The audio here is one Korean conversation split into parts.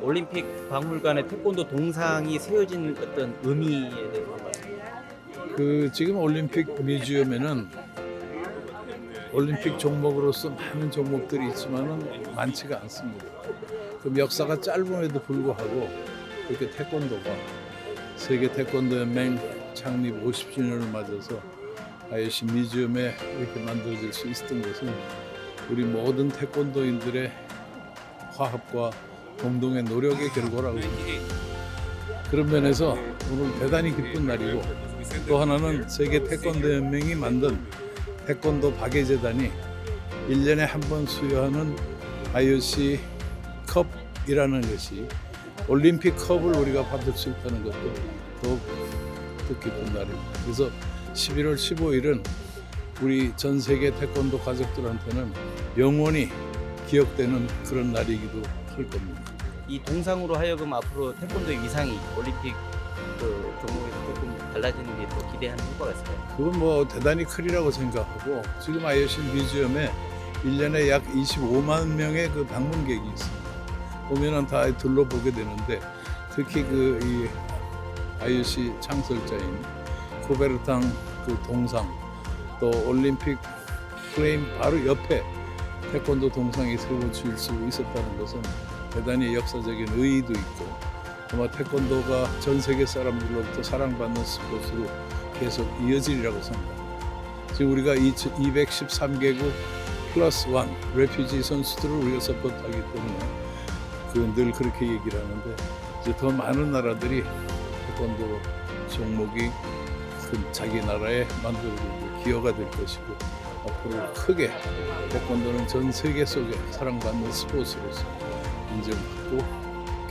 올림픽 박물관에 태권도 동상이 세워진 어떤 의미에 대해서 그 지금 올림픽 뮤지엄에는 올림픽 종목으로서 많은 종목들이 있지만은 많지가 않습니다. 그 역사가 짧음에도 불구하고 이렇게 태권도가 세계 태권도 연맹 창립 50주년을 맞아서 IOC 뮤지엄에 이렇게 만들어질 수 있었던 것은 우리 모든 태권도인들의 화합과 공동의 노력의 결과라고 생각합니다. 그런 면에서 오늘 대단히 기쁜 날이고 또 하나는 세계 태권도 연맹이 만든 태권도 박예재단이 1년에 한 번 수여하는 IOC 컵이라는 것이 올림픽 컵을 우리가 받을 수 있다는 것도 더욱 뜻깊은 날입니다. 그래서 11월 15일은 우리 전 세계 태권도 가족들한테는 영원히 기억되는 그런 날이기도 할 겁니다. 이 동상으로 하여금 앞으로 태권도의 위상이 올림픽 그 종목에서 조금 달라지는 게 더 기대하는 효과가 있을까요? 그건 뭐 대단히 크리라고 생각하고 지금 IOC 뮤지엄에 1년에 약 25만 명의 그 방문객이 있습니다. 보면은 다 둘러보게 되는데 특히 그 이 IOC 창설자인 코베르탕 그 동상 또 올림픽 프레임 바로 옆에 태권도 동상이 세워질 수 있었다는 것은 대단히 역사적인 의의도 있고 아마 태권도가 전 세계 사람들로부터 사랑받는 스포츠로 계속 이어지리라고 생각합니다. 지금 우리가 213개국 플러스 원 레퓨지 선수들을 우리가 서포트하기 때문에 그늘 그렇게 얘기를 하는데 이제 더 많은 나라들이 태권도 종목이 그 자기 나라에 만들어지고 기여가 될 것이고 앞으로 크게 태권도는 전 세계 속에 사랑받는 스포츠로서 인정받고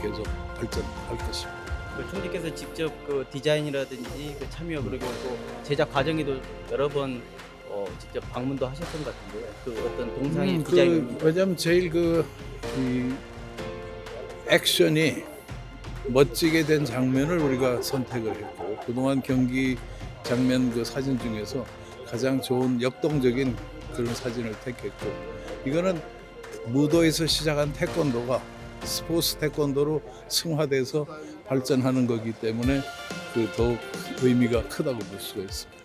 계속 발전할 것입니다. 그 총리께서 직접 그 디자인이라든지 그 참여 그리고 또 제작 과정에도 여러 번 어, 직접 방문도 하셨던 것 같은데 그 어떤 동상의 음, 디자인 그, 왜냐면 제일 그 이, 액션이 멋지게 된 장면을 우리가 선택을 했고 그동안 경기 장면 그 사진 중에서 가장 좋은 역동적인 그런 사진을 택했고 이거는 무도에서 시작한 태권도가 스포츠 태권도로 승화돼서 발전하는 거기 때문에 그 더욱 의미가 크다고 볼 수가 있습니다.